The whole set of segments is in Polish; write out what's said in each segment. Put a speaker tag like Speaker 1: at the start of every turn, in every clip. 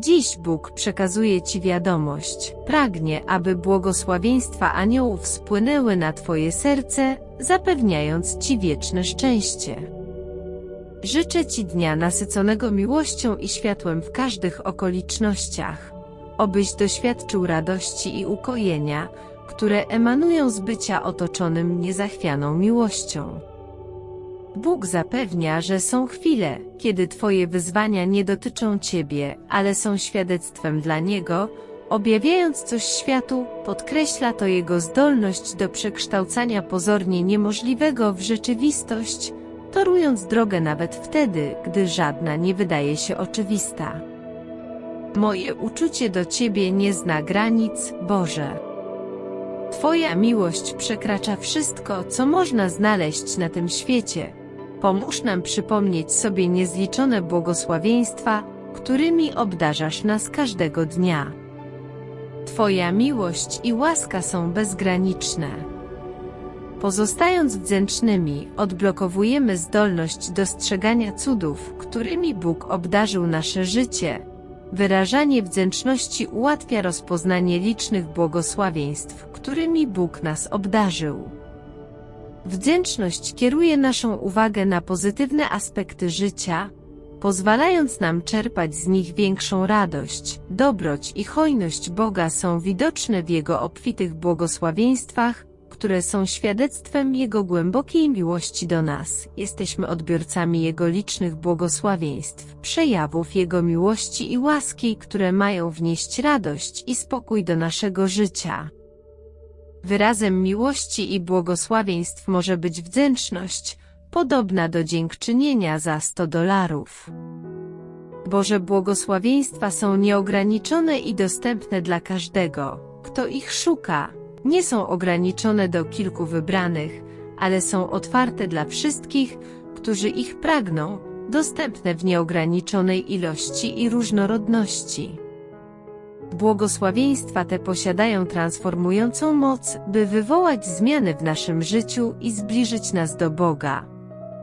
Speaker 1: Dziś Bóg przekazuje Ci wiadomość. Pragnie, aby błogosławieństwa aniołów spłynęły na Twoje serce, zapewniając Ci wieczne szczęście. Życzę Ci dnia nasyconego miłością i światłem w każdych okolicznościach. Obyś doświadczył radości i ukojenia, które emanują z bycia otoczonym niezachwianą miłością. Bóg zapewnia, że są chwile, kiedy Twoje wyzwania nie dotyczą Ciebie, ale są świadectwem dla Niego, objawiając coś światu, podkreśla to Jego zdolność do przekształcania pozornie niemożliwego w rzeczywistość, torując drogę nawet wtedy, gdy żadna nie wydaje się oczywista. Moje uczucie do Ciebie nie zna granic, Boże. Twoja miłość przekracza wszystko, co można znaleźć na tym świecie. Pomóż nam przypomnieć sobie niezliczone błogosławieństwa, którymi obdarzasz nas każdego dnia. Twoja miłość i łaska są bezgraniczne. Pozostając wdzięcznymi, odblokowujemy zdolność dostrzegania cudów, którymi Bóg obdarzył nasze życie. Wyrażanie wdzięczności ułatwia rozpoznanie licznych błogosławieństw, którymi Bóg nas obdarzył. Wdzięczność kieruje naszą uwagę na pozytywne aspekty życia, pozwalając nam czerpać z nich większą radość. Dobroć i hojność Boga są widoczne w Jego obfitych błogosławieństwach, które są świadectwem Jego głębokiej miłości do nas. Jesteśmy odbiorcami Jego licznych błogosławieństw, przejawów Jego miłości i łaski, które mają wnieść radość i spokój do naszego życia. Wyrazem miłości i błogosławieństw może być wdzięczność, podobna do dziękczynienia za 100 dolarów. Boże błogosławieństwa są nieograniczone i dostępne dla każdego, kto ich szuka. Nie są ograniczone do kilku wybranych, ale są otwarte dla wszystkich, którzy ich pragną, dostępne w nieograniczonej ilości i różnorodności. Błogosławieństwa te posiadają transformującą moc, by wywołać zmiany w naszym życiu i zbliżyć nas do Boga.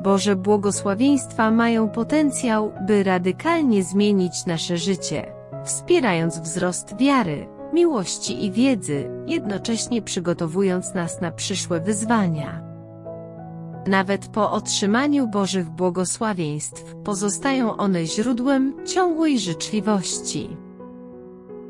Speaker 1: Boże błogosławieństwa mają potencjał, by radykalnie zmienić nasze życie, wspierając wzrost wiary, miłości i wiedzy, jednocześnie przygotowując nas na przyszłe wyzwania. Nawet po otrzymaniu Bożych błogosławieństw pozostają one źródłem ciągłej życzliwości.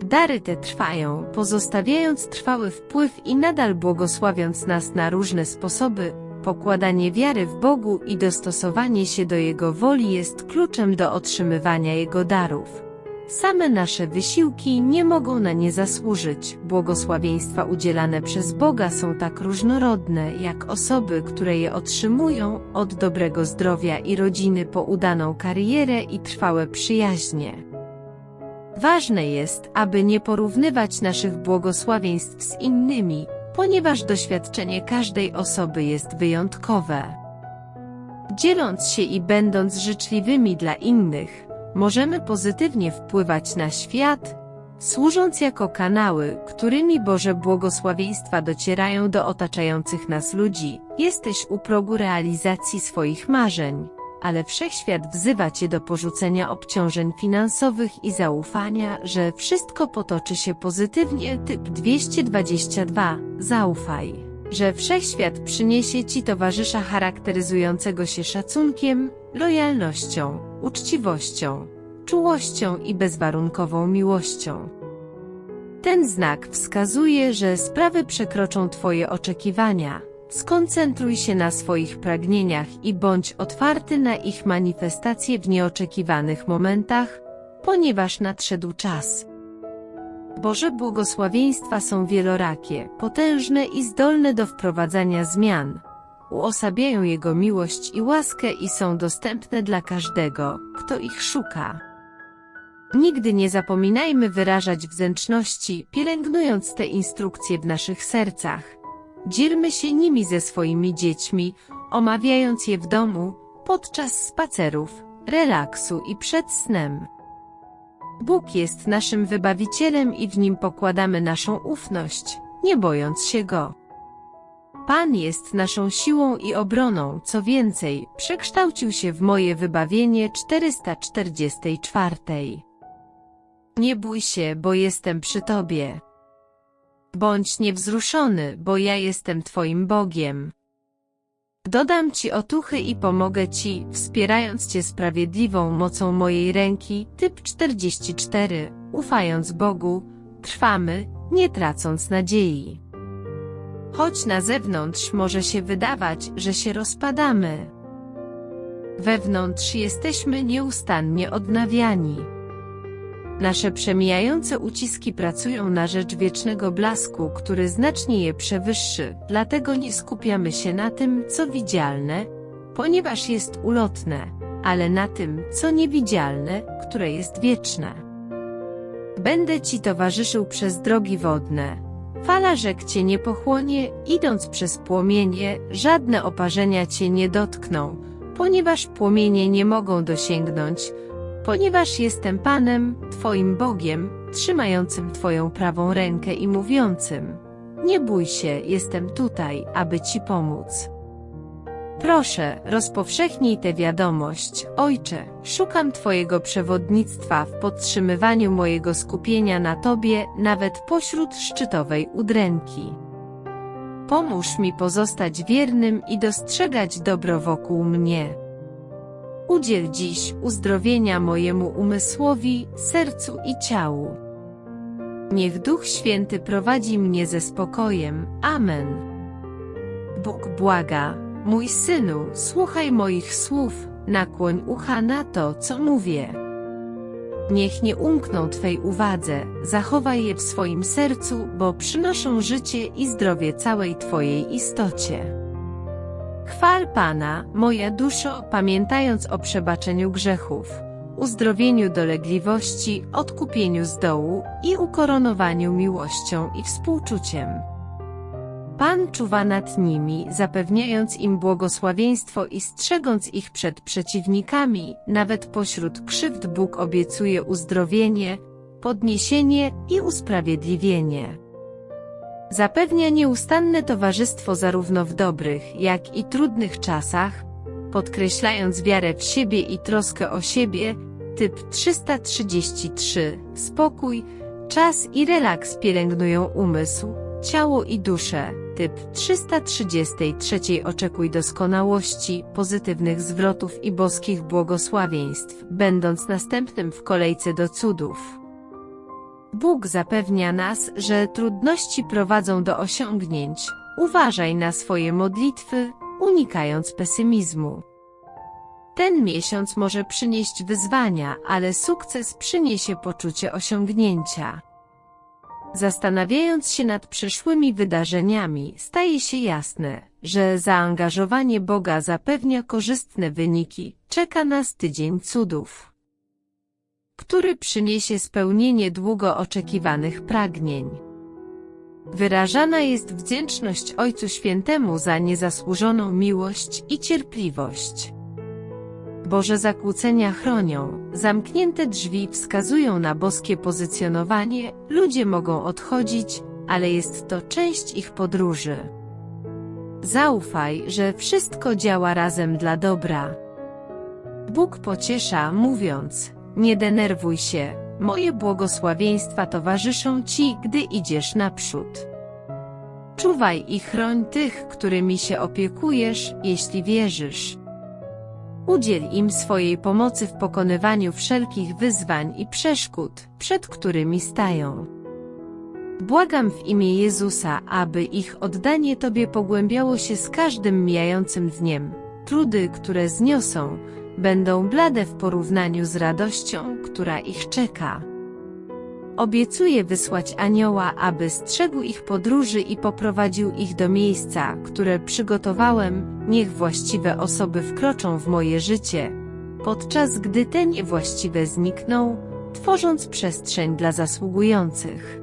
Speaker 1: Dary te trwają, pozostawiając trwały wpływ i nadal błogosławiąc nas na różne sposoby. Pokładanie wiary w Bogu i dostosowanie się do Jego woli jest kluczem do otrzymywania Jego darów. Same nasze wysiłki nie mogą na nie zasłużyć. Błogosławieństwa udzielane przez Boga są tak różnorodne, jak osoby, które je otrzymują, od dobrego zdrowia i rodziny po udaną karierę i trwałe przyjaźnie. Ważne jest, aby nie porównywać naszych błogosławieństw z innymi, ponieważ doświadczenie każdej osoby jest wyjątkowe. Dzieląc się i będąc życzliwymi dla innych, możemy pozytywnie wpływać na świat, służąc jako kanały, którymi Boże błogosławieństwa docierają do otaczających nas ludzi. Jesteś u progu realizacji swoich marzeń ale wszechświat wzywa Cię do porzucenia obciążeń finansowych i zaufania, że wszystko potoczy się pozytywnie. Typ 222. Zaufaj. Że wszechświat przyniesie Ci towarzysza charakteryzującego się szacunkiem, lojalnością, uczciwością, czułością i bezwarunkową miłością. Ten znak wskazuje, że sprawy przekroczą Twoje oczekiwania, Skoncentruj się na swoich pragnieniach i bądź otwarty na ich manifestacje w nieoczekiwanych momentach, ponieważ nadszedł czas. Boże błogosławieństwa są wielorakie, potężne i zdolne do wprowadzania zmian. Uosabiają Jego miłość i łaskę i są dostępne dla każdego, kto ich szuka. Nigdy nie zapominajmy wyrażać wdzięczności, pielęgnując te instrukcje w naszych sercach. Dzielmy się nimi ze swoimi dziećmi, omawiając je w domu, podczas spacerów, relaksu i przed snem. Bóg jest naszym wybawicielem i w nim pokładamy naszą ufność, nie bojąc się Go. Pan jest naszą siłą i obroną, co więcej, przekształcił się w moje wybawienie 444. Nie bój się, bo jestem przy tobie. Bądź niewzruszony, bo ja jestem twoim Bogiem. Dodam ci otuchy i pomogę ci, wspierając cię sprawiedliwą mocą mojej ręki. Typ 44. Ufając Bogu, trwamy, nie tracąc nadziei. Choć na zewnątrz może się wydawać, że się rozpadamy. Wewnątrz jesteśmy nieustannie odnawiani. Nasze przemijające uciski pracują na rzecz wiecznego blasku, który znacznie je przewyższy, dlatego nie skupiamy się na tym, co widzialne, ponieważ jest ulotne, ale na tym, co niewidzialne, które jest wieczne. Będę Ci towarzyszył przez drogi wodne. Fala rzek Cię nie pochłonie, idąc przez płomienie, żadne oparzenia Cię nie dotkną, ponieważ płomienie nie mogą dosięgnąć, ponieważ jestem Panem, Twoim Bogiem, trzymającym Twoją prawą rękę i mówiącym: Nie bój się, jestem tutaj, aby Ci pomóc. Proszę, rozpowszechnij tę wiadomość, Ojcze, szukam Twojego przewodnictwa w podtrzymywaniu mojego skupienia na Tobie, nawet pośród szczytowej udręki. Pomóż mi pozostać wiernym i dostrzegać dobro wokół mnie. Udziel dziś uzdrowienia mojemu umysłowi, sercu i ciału. Niech Duch Święty prowadzi mnie ze spokojem. Amen. Bóg błaga, mój synu, słuchaj moich słów, nakłoń ucha na to, co mówię. Niech nie umkną Twej uwadze, zachowaj je w swoim sercu, bo przynoszą życie i zdrowie całej Twojej istocie. Chwal Pana, moja duszo, pamiętając o przebaczeniu grzechów, uzdrowieniu dolegliwości, odkupieniu z dołu i ukoronowaniu miłością i współczuciem. Pan czuwa nad nimi, zapewniając im błogosławieństwo i strzegąc ich przed przeciwnikami, nawet pośród krzywd Bóg obiecuje uzdrowienie, podniesienie i usprawiedliwienie. Zapewnia nieustanne towarzystwo zarówno w dobrych, jak i trudnych czasach, podkreślając wiarę w siebie i troskę o siebie, typ 333, spokój, czas i relaks pielęgnują umysł, ciało i duszę, typ 333 oczekuj doskonałości, pozytywnych zwrotów i boskich błogosławieństw, będąc następnym w kolejce do cudów. Bóg zapewnia nas, że trudności prowadzą do osiągnięć. Uważaj na swoje modlitwy, unikając pesymizmu. Ten miesiąc może przynieść wyzwania, ale sukces przyniesie poczucie osiągnięcia. Zastanawiając się nad przyszłymi wydarzeniami, staje się jasne, że zaangażowanie Boga zapewnia korzystne wyniki. Czeka nas tydzień cudów który przyniesie spełnienie długo oczekiwanych pragnień. Wyrażana jest wdzięczność Ojcu Świętemu za niezasłużoną miłość i cierpliwość. Boże zakłócenia chronią, zamknięte drzwi wskazują na boskie pozycjonowanie, ludzie mogą odchodzić, ale jest to część ich podróży. Zaufaj, że wszystko działa razem dla dobra. Bóg pociesza, mówiąc, nie denerwuj się, moje błogosławieństwa towarzyszą Ci, gdy idziesz naprzód. Czuwaj i chroń tych, którymi się opiekujesz, jeśli wierzysz. Udziel im swojej pomocy w pokonywaniu wszelkich wyzwań i przeszkód, przed którymi stają. Błagam w imię Jezusa, aby ich oddanie Tobie pogłębiało się z każdym mijającym dniem. Trudy, które zniosą, będą blade w porównaniu z radością, która ich czeka. Obiecuję wysłać anioła, aby strzegł ich podróży i poprowadził ich do miejsca, które przygotowałem, niech właściwe osoby wkroczą w moje życie, podczas gdy te niewłaściwe znikną, tworząc przestrzeń dla zasługujących.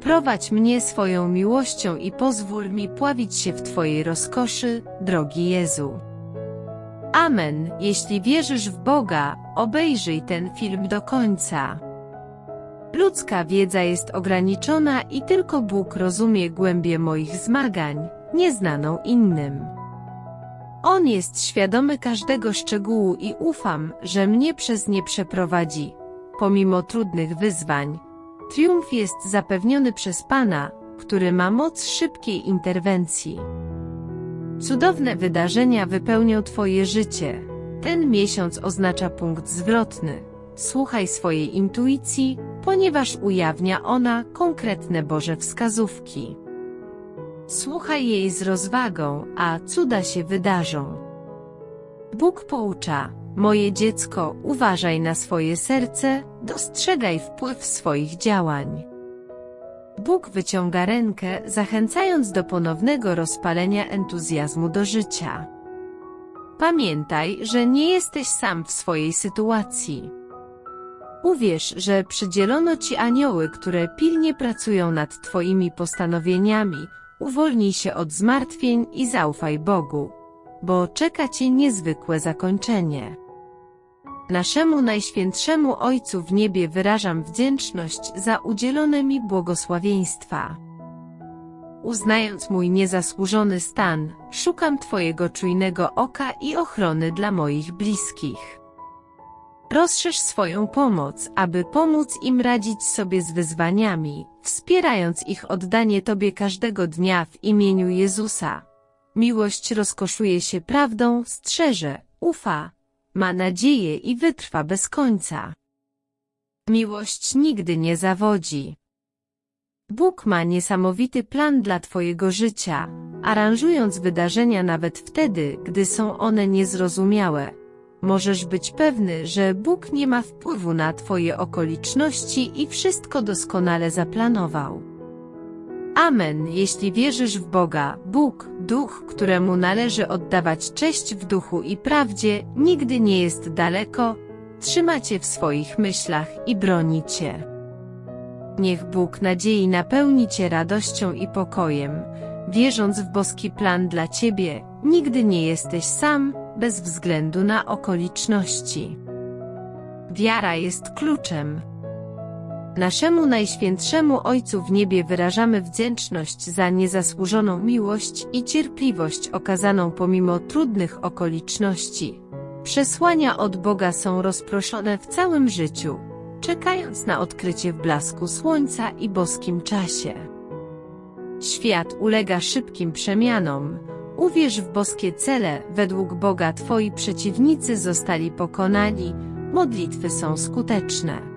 Speaker 1: Prowadź mnie swoją miłością i pozwól mi pławić się w Twojej rozkoszy, drogi Jezu. Amen. Jeśli wierzysz w Boga, obejrzyj ten film do końca. Ludzka wiedza jest ograniczona i tylko Bóg rozumie głębie moich zmagań, nieznaną innym. On jest świadomy każdego szczegółu i ufam, że mnie przez nie przeprowadzi. pomimo trudnych wyzwań. Triumf jest zapewniony przez Pana, który ma moc szybkiej interwencji. Cudowne wydarzenia wypełnią Twoje życie. Ten miesiąc oznacza punkt zwrotny. Słuchaj swojej intuicji, ponieważ ujawnia ona konkretne Boże wskazówki. Słuchaj jej z rozwagą, a cuda się wydarzą. Bóg poucza, moje dziecko, uważaj na swoje serce, dostrzegaj wpływ swoich działań. Bóg wyciąga rękę, zachęcając do ponownego rozpalenia entuzjazmu do życia. Pamiętaj, że nie jesteś sam w swojej sytuacji. Uwierz, że przydzielono ci anioły, które pilnie pracują nad twoimi postanowieniami. Uwolnij się od zmartwień i zaufaj Bogu, bo czeka cię niezwykłe zakończenie. Naszemu Najświętszemu Ojcu w niebie wyrażam wdzięczność za udzielone mi błogosławieństwa. Uznając mój niezasłużony stan, szukam Twojego czujnego oka i ochrony dla moich bliskich. Rozszerz swoją pomoc, aby pomóc im radzić sobie z wyzwaniami, wspierając ich oddanie Tobie każdego dnia w imieniu Jezusa. Miłość rozkoszuje się prawdą, strzeże, ufa, ma nadzieję i wytrwa bez końca. Miłość nigdy nie zawodzi. Bóg ma niesamowity plan dla Twojego życia, aranżując wydarzenia nawet wtedy, gdy są one niezrozumiałe. Możesz być pewny, że Bóg nie ma wpływu na Twoje okoliczności i wszystko doskonale zaplanował. Amen. Jeśli wierzysz w Boga, Bóg, Duch, któremu należy oddawać cześć w duchu i prawdzie, nigdy nie jest daleko, trzyma cię w swoich myślach i broni cię. Niech Bóg nadziei napełni cię radością i pokojem. Wierząc w boski plan dla ciebie, nigdy nie jesteś sam, bez względu na okoliczności. Wiara jest kluczem. Naszemu Najświętszemu Ojcu w niebie wyrażamy wdzięczność za niezasłużoną miłość i cierpliwość okazaną pomimo trudnych okoliczności. Przesłania od Boga są rozproszone w całym życiu, czekając na odkrycie w blasku słońca i boskim czasie. Świat ulega szybkim przemianom. Uwierz w boskie cele, według Boga Twoi przeciwnicy zostali pokonani, modlitwy są skuteczne.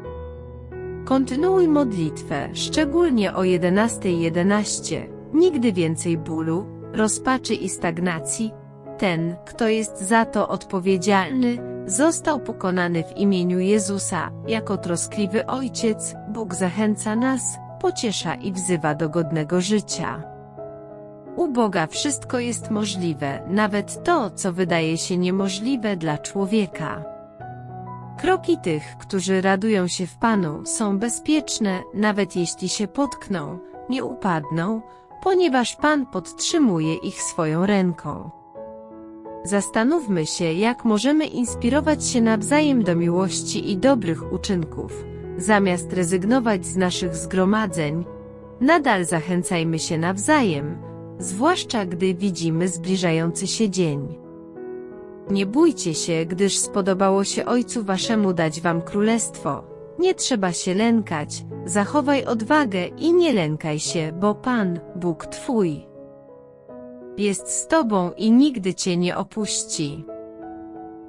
Speaker 1: Kontynuuj modlitwę, szczególnie o 11.11. .11. Nigdy więcej bólu, rozpaczy i stagnacji. Ten, kto jest za to odpowiedzialny, został pokonany w imieniu Jezusa. Jako troskliwy Ojciec, Bóg zachęca nas, pociesza i wzywa do godnego życia. U Boga wszystko jest możliwe, nawet to, co wydaje się niemożliwe dla człowieka. Kroki tych, którzy radują się w Panu, są bezpieczne, nawet jeśli się potkną, nie upadną, ponieważ Pan podtrzymuje ich swoją ręką. Zastanówmy się, jak możemy inspirować się nawzajem do miłości i dobrych uczynków. Zamiast rezygnować z naszych zgromadzeń, nadal zachęcajmy się nawzajem, zwłaszcza gdy widzimy zbliżający się dzień. Nie bójcie się, gdyż spodobało się Ojcu Waszemu dać Wam królestwo. Nie trzeba się lękać, zachowaj odwagę i nie lękaj się, bo Pan, Bóg Twój, jest z Tobą i nigdy Cię nie opuści.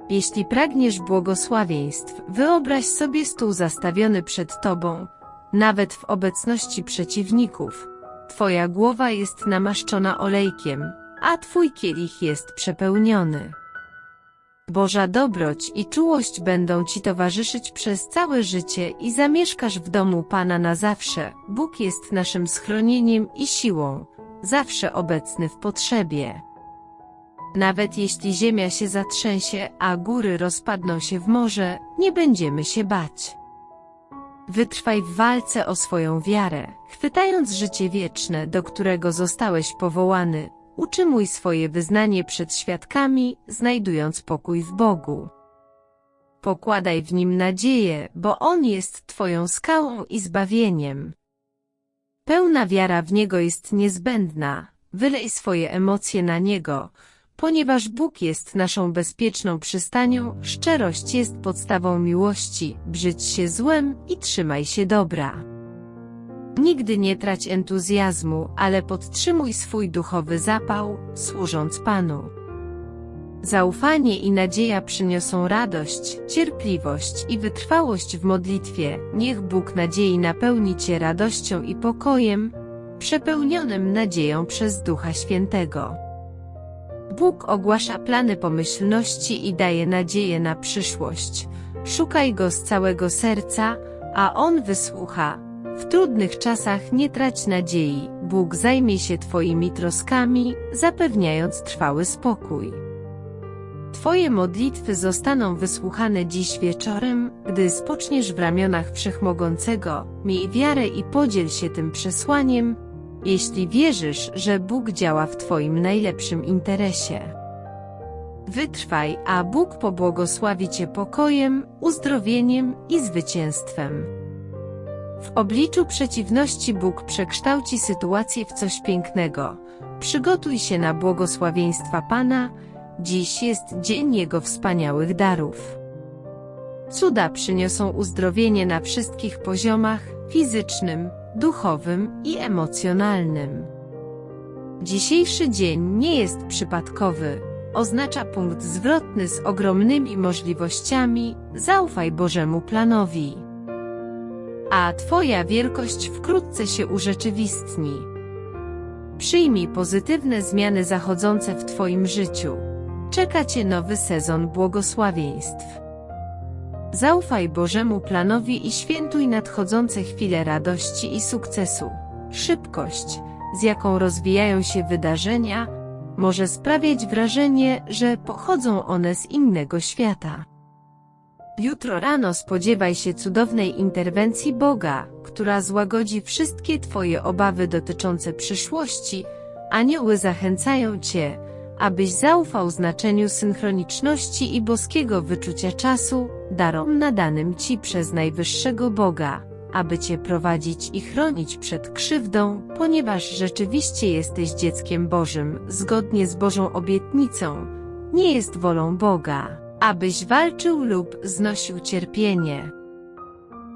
Speaker 1: Jeśli pragniesz błogosławieństw, wyobraź sobie stół zastawiony przed Tobą, nawet w obecności przeciwników. Twoja głowa jest namaszczona olejkiem, a Twój kielich jest przepełniony. Boża dobroć i czułość będą Ci towarzyszyć przez całe życie i zamieszkasz w domu Pana na zawsze. Bóg jest naszym schronieniem i siłą, zawsze obecny w potrzebie. Nawet jeśli ziemia się zatrzęsie, a góry rozpadną się w morze, nie będziemy się bać. Wytrwaj w walce o swoją wiarę, chwytając życie wieczne, do którego zostałeś powołany, Utrzymuj swoje wyznanie przed świadkami, znajdując pokój w Bogu. Pokładaj w Nim nadzieję, bo On jest Twoją skałą i zbawieniem. Pełna wiara w Niego jest niezbędna, wylej swoje emocje na Niego, ponieważ Bóg jest naszą bezpieczną przystanią, szczerość jest podstawą miłości, brzydź się złem i trzymaj się dobra. Nigdy nie trać entuzjazmu, ale podtrzymuj swój duchowy zapał, służąc Panu. Zaufanie i nadzieja przyniosą radość, cierpliwość i wytrwałość w modlitwie. Niech Bóg nadziei napełni Cię radością i pokojem, przepełnionym nadzieją przez Ducha Świętego. Bóg ogłasza plany pomyślności i daje nadzieję na przyszłość. Szukaj Go z całego serca, a On wysłucha. W trudnych czasach nie trać nadziei, Bóg zajmie się Twoimi troskami, zapewniając trwały spokój. Twoje modlitwy zostaną wysłuchane dziś wieczorem, gdy spoczniesz w ramionach Wszechmogącego, miej wiarę i podziel się tym przesłaniem, jeśli wierzysz, że Bóg działa w Twoim najlepszym interesie. Wytrwaj, a Bóg pobłogosławi Cię pokojem, uzdrowieniem i zwycięstwem. W obliczu przeciwności Bóg przekształci sytuację w coś pięknego. Przygotuj się na błogosławieństwa Pana, dziś jest dzień Jego wspaniałych darów. Cuda przyniosą uzdrowienie na wszystkich poziomach fizycznym, duchowym i emocjonalnym. Dzisiejszy dzień nie jest przypadkowy, oznacza punkt zwrotny z ogromnymi możliwościami, zaufaj Bożemu planowi. A Twoja wielkość wkrótce się urzeczywistni. Przyjmij pozytywne zmiany zachodzące w Twoim życiu. Czeka Cię nowy sezon błogosławieństw. Zaufaj Bożemu planowi i świętuj nadchodzące chwile radości i sukcesu. Szybkość, z jaką rozwijają się wydarzenia, może sprawiać wrażenie, że pochodzą one z innego świata. Jutro rano spodziewaj się cudownej interwencji Boga, która złagodzi wszystkie Twoje obawy dotyczące przyszłości. Anioły zachęcają Cię, abyś zaufał znaczeniu synchroniczności i boskiego wyczucia czasu, darom nadanym Ci przez Najwyższego Boga, aby Cię prowadzić i chronić przed krzywdą, ponieważ rzeczywiście jesteś dzieckiem Bożym, zgodnie z Bożą obietnicą. Nie jest wolą Boga, abyś walczył lub znosił cierpienie.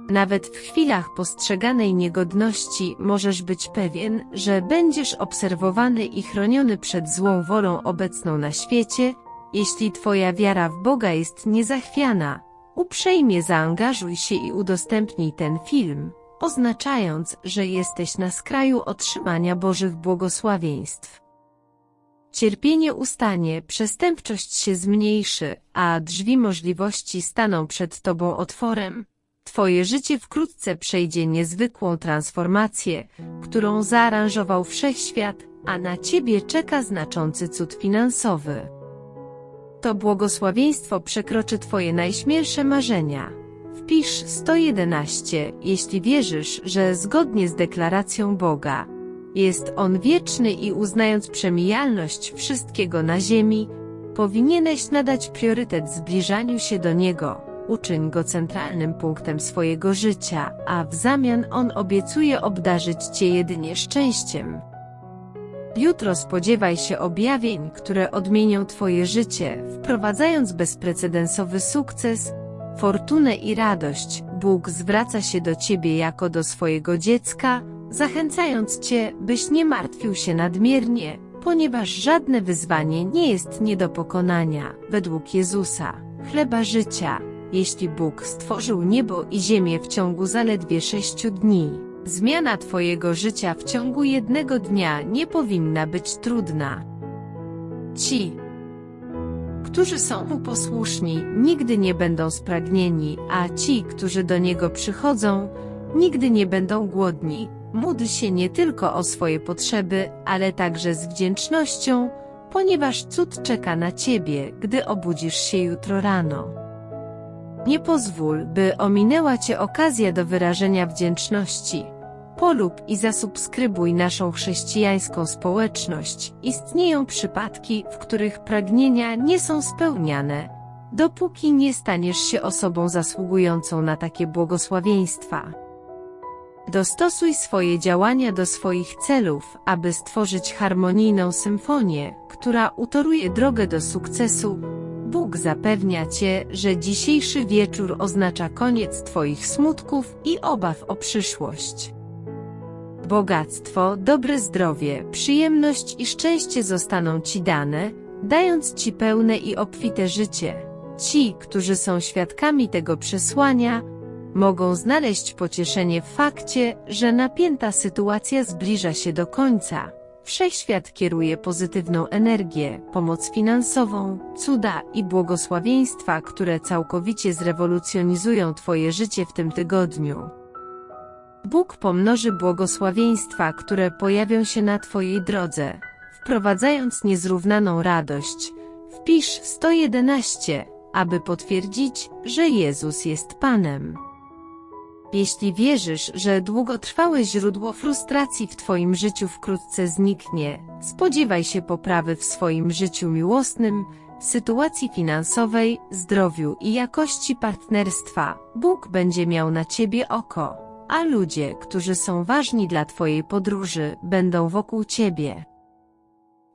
Speaker 1: Nawet w chwilach postrzeganej niegodności możesz być pewien, że będziesz obserwowany i chroniony przed złą wolą obecną na świecie, jeśli Twoja wiara w Boga jest niezachwiana. Uprzejmie zaangażuj się i udostępnij ten film, oznaczając, że jesteś na skraju otrzymania Bożych błogosławieństw. Cierpienie ustanie, przestępczość się zmniejszy, a drzwi możliwości staną przed Tobą otworem. Twoje życie wkrótce przejdzie niezwykłą transformację, którą zaaranżował wszechświat, a na Ciebie czeka znaczący cud finansowy. To błogosławieństwo przekroczy Twoje najśmielsze marzenia. Wpisz 111, jeśli wierzysz, że zgodnie z deklaracją Boga, jest On wieczny i uznając przemijalność wszystkiego na ziemi, powinieneś nadać priorytet zbliżaniu się do Niego uczyń go centralnym punktem swojego życia, a w zamian on obiecuje obdarzyć cię jedynie szczęściem. Jutro spodziewaj się objawień, które odmienią Twoje życie, wprowadzając bezprecedensowy sukces, fortunę i radość. Bóg zwraca się do Ciebie jako do swojego dziecka, zachęcając Cię, byś nie martwił się nadmiernie, ponieważ żadne wyzwanie nie jest nie do pokonania, według Jezusa, chleba życia jeśli Bóg stworzył niebo i ziemię w ciągu zaledwie sześciu dni. Zmiana Twojego życia w ciągu jednego dnia nie powinna być trudna. Ci, którzy są mu posłuszni, nigdy nie będą spragnieni, a ci, którzy do niego przychodzą, nigdy nie będą głodni. Módl się nie tylko o swoje potrzeby, ale także z wdzięcznością, ponieważ cud czeka na ciebie, gdy obudzisz się jutro rano. Nie pozwól, by ominęła Cię okazja do wyrażenia wdzięczności. Polub i zasubskrybuj naszą chrześcijańską społeczność. Istnieją przypadki, w których pragnienia nie są spełniane, dopóki nie staniesz się osobą zasługującą na takie błogosławieństwa. Dostosuj swoje działania do swoich celów, aby stworzyć harmonijną symfonię, która utoruje drogę do sukcesu. Bóg zapewnia Cię, że dzisiejszy wieczór oznacza koniec Twoich smutków i obaw o przyszłość. Bogactwo, dobre zdrowie, przyjemność i szczęście zostaną Ci dane, dając Ci pełne i obfite życie. Ci, którzy są świadkami tego przesłania, mogą znaleźć pocieszenie w fakcie, że napięta sytuacja zbliża się do końca. Wszechświat kieruje pozytywną energię, pomoc finansową, cuda i błogosławieństwa, które całkowicie zrewolucjonizują Twoje życie w tym tygodniu. Bóg pomnoży błogosławieństwa, które pojawią się na Twojej drodze, wprowadzając niezrównaną radość. Wpisz 111, aby potwierdzić, że Jezus jest Panem. Jeśli wierzysz, że długotrwałe źródło frustracji w Twoim życiu wkrótce zniknie, spodziewaj się poprawy w swoim życiu miłosnym, sytuacji finansowej, zdrowiu i jakości partnerstwa. Bóg będzie miał na Ciebie oko, a ludzie, którzy są ważni dla Twojej podróży, będą wokół Ciebie.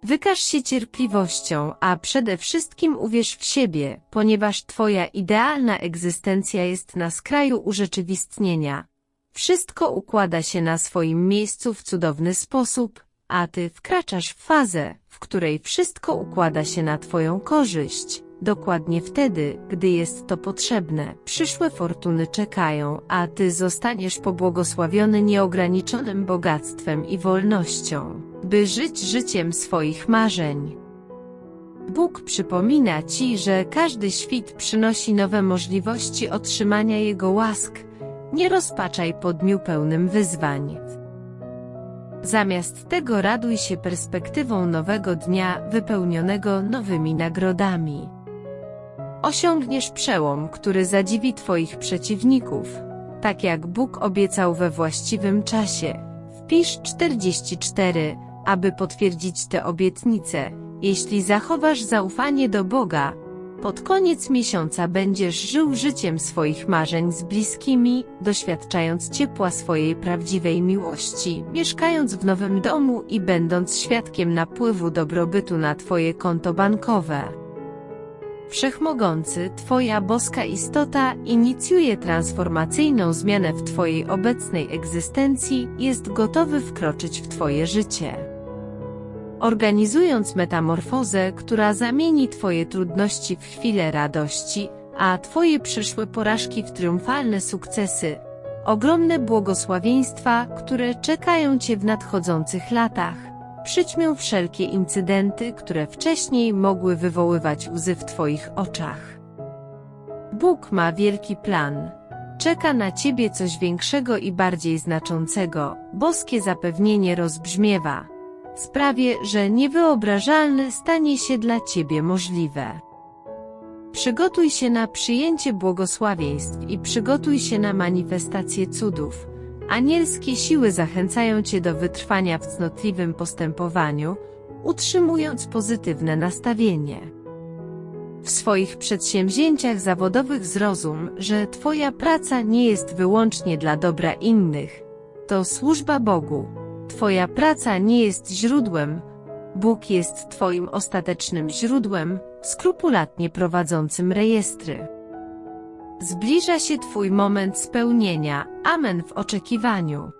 Speaker 1: Wykaż się cierpliwością, a przede wszystkim uwierz w siebie, ponieważ Twoja idealna egzystencja jest na skraju urzeczywistnienia. Wszystko układa się na swoim miejscu w cudowny sposób, a Ty wkraczasz w fazę, w której wszystko układa się na Twoją korzyść. Dokładnie wtedy, gdy jest to potrzebne, przyszłe fortuny czekają, a Ty zostaniesz pobłogosławiony nieograniczonym bogactwem i wolnością, by żyć życiem swoich marzeń. Bóg przypomina Ci, że każdy świt przynosi nowe możliwości otrzymania Jego łask. Nie rozpaczaj po dniu pełnym wyzwań. Zamiast tego raduj się perspektywą nowego dnia wypełnionego nowymi nagrodami. Osiągniesz przełom, który zadziwi Twoich przeciwników, tak jak Bóg obiecał we właściwym czasie. Wpisz 44, aby potwierdzić tę obietnicę. Jeśli zachowasz zaufanie do Boga, pod koniec miesiąca będziesz żył życiem swoich marzeń z bliskimi, doświadczając ciepła swojej prawdziwej miłości, mieszkając w nowym domu i będąc świadkiem napływu dobrobytu na Twoje konto bankowe. Wszechmogący, Twoja boska istota inicjuje transformacyjną zmianę w Twojej obecnej egzystencji, jest gotowy wkroczyć w Twoje życie. Organizując metamorfozę, która zamieni Twoje trudności w chwilę radości, a Twoje przyszłe porażki w triumfalne sukcesy, ogromne błogosławieństwa, które czekają Cię w nadchodzących latach przyćmią wszelkie incydenty, które wcześniej mogły wywoływać łzy w Twoich oczach. Bóg ma wielki plan. Czeka na Ciebie coś większego i bardziej znaczącego. Boskie zapewnienie rozbrzmiewa. Sprawie, że niewyobrażalne stanie się dla Ciebie możliwe. Przygotuj się na przyjęcie błogosławieństw i przygotuj się na manifestację cudów Anielskie siły zachęcają Cię do wytrwania w cnotliwym postępowaniu, utrzymując pozytywne nastawienie. W swoich przedsięwzięciach zawodowych zrozum, że Twoja praca nie jest wyłącznie dla dobra innych. To służba Bogu. Twoja praca nie jest źródłem. Bóg jest Twoim ostatecznym źródłem, skrupulatnie prowadzącym rejestry. Zbliża się Twój moment spełnienia, amen w oczekiwaniu.